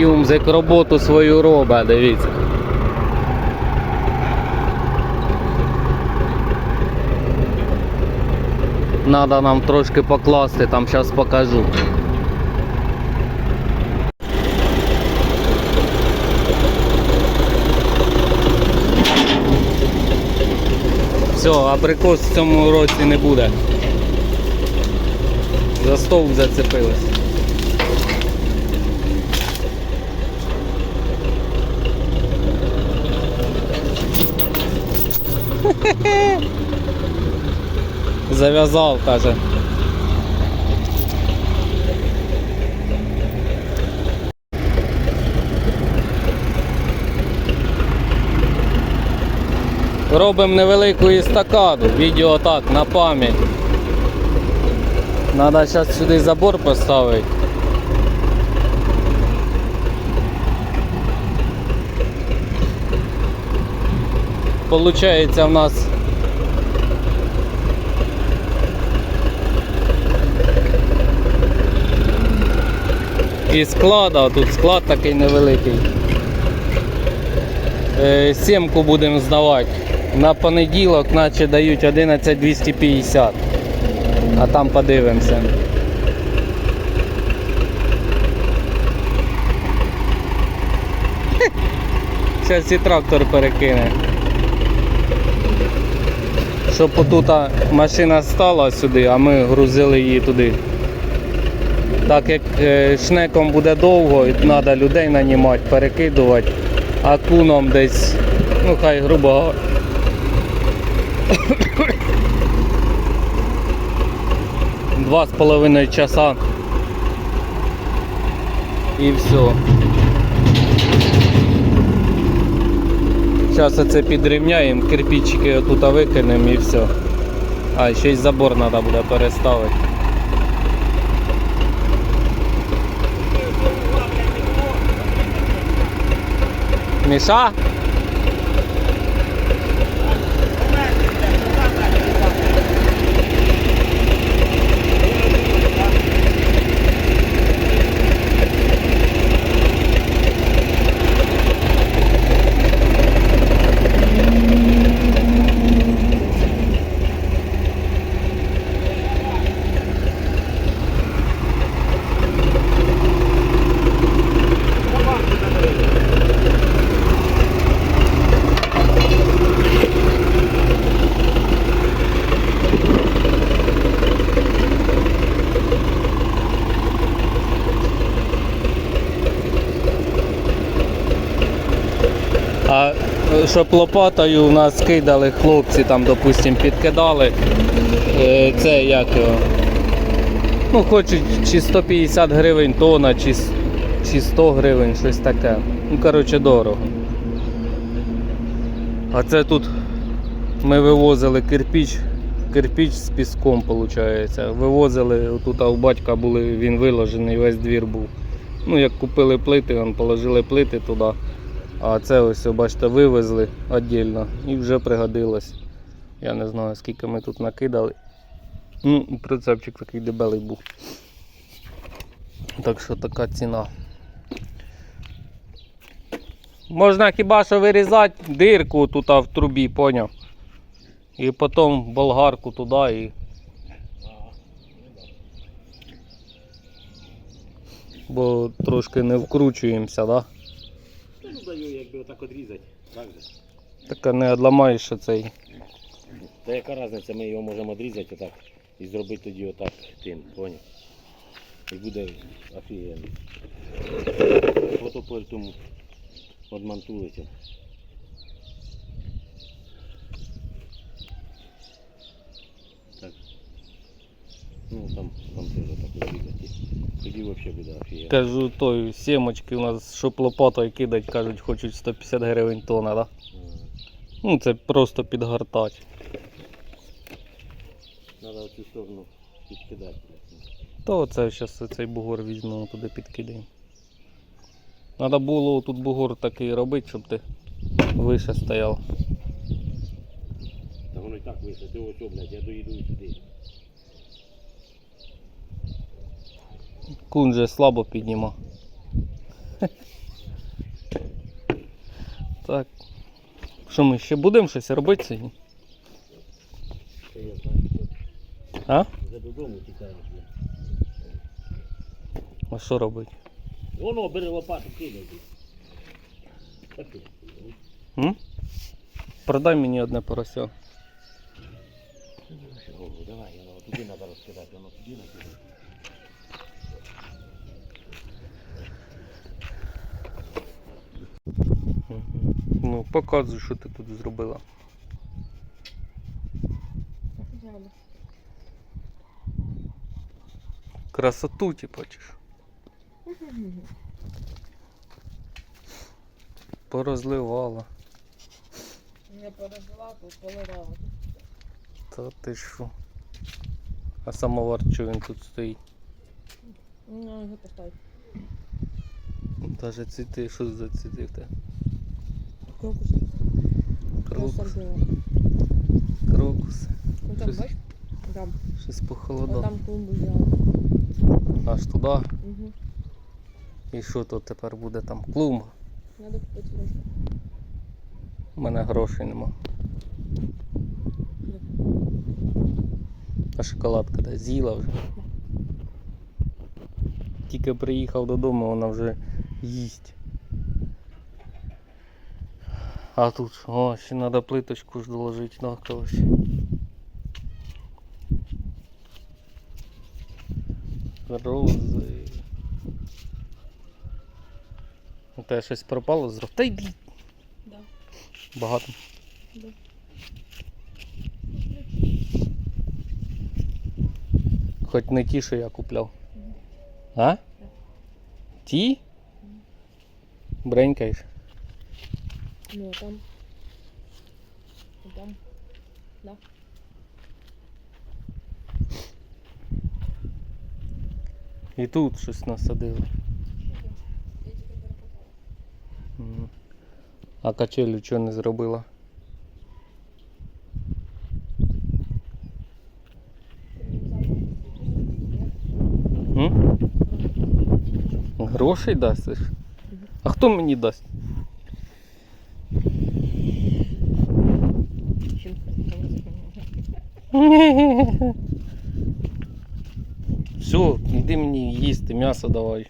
Юмзик роботу свою робить, дивіться. Надо нам трошки покласти, там зараз покажу. Все, абрикос в цьому році не буде. За стовп зацепилось. Зав'язав, каже. Робимо невелику естакаду, відео так, на пам'ять. Надо зараз сюди забор поставити. Получається в нас і склад, а тут склад такий невеликий. Е, Сімку будемо здавати. На понеділок, наче дають 11250. А там подивимося. Зараз і трактор перекине. Щоб отут машина стала сюди, а ми грузили її туди. Так як е, шнеком буде довго, і треба людей нанімати, перекидувати, а куном десь, ну хай грубо. Два з половиною часа. І все. Зараз це підрівняємо, кирпичики отут викинемо і все. А, ще й забор треба буде переставити. निशा щоб лопатою у нас кидали хлопці, там, допустим, підкидали. е, Це як його. Ну, хочуть чи 150 гривень тона, чи, чи 100 гривень, щось таке. Ну, коротше, дорого. А це тут ми вивозили кирпіч, кирпіч з піском, виходить. Вивозили, тут у батька були, він виложений, весь двір був. Ну, як купили плити, положили плити туди. А це ось, бачите, вивезли віддільно і вже пригодилось. Я не знаю, скільки ми тут накидали. Ну, прицепчик такий дебелий був. Так що така ціна. Можна хіба що вирізати дирку тут в трубі, поняв? І потім болгарку туди і. Бо трошки не вкручуємося, так? Да? Та ну даю, якби отак одрізати. Так же. Так не одламаєш цей. Та яка різниця, ми його можемо одрізати отак і зробити тоді отак тим, поняв? І буде офігенно. Ото по тому. Ну там, там теж так одрізати. Тоді взагалі буде офігенно. Кажу, той сімочки у нас, щоб лопатою кидать, кажуть, хочуть 150 гривень тонна, да? Ну це просто підгортати. Треба в цю сторону підкидати. То це зараз цей бугор візьмемо туди підкидаємо. Треба було тут бугор такий робити, щоб ти вище стояв. Та воно і так вийшло, ти ось, блядь, я доїду і туди. Кун же слабо піднімав. Так. Що ми ще будемо щось робити сьогодні? А? вже додому тікаєш. А що робити? Воно бери лопату, кидай. М? Продай мені одне порося. Давай, воно туди треба розкидати, воно туди накидати. Ну, показуй, що ти тут зробила. Красоту, типа, чи що? Порозливала. Пережила, тут поливала. Та ти що? А самовар що він тут стоїть? Ну, його поставь. Даже цвіти, що за цвіти в тебе? Крокус, Крокус. крокус. Ну там, бачиш? Там. Щось похолодало. там клумбу взяла. Аж туди. Угу. І що тут тепер буде там? Клумба. Надо купити гроші. У мене грошей нема. А шоколадка де з'їла вже. Тільки приїхав додому, вона вже їсть. А тут? О, ще треба плиточку ж доложити на когось. Рози. У тебе щось пропало з рук? Та йди. Да. Багато. Да. Хоч не ті, що я купляв. А? Ті? Бренькаєш. Ну, а там. А там. Да. І тут щось насадили. Я тільки перепутала. Мгм. А качелю чого не зробила? М? Грошей дасиш? А хто мені дасть? Все, йди мені їсти, м'ясо давай.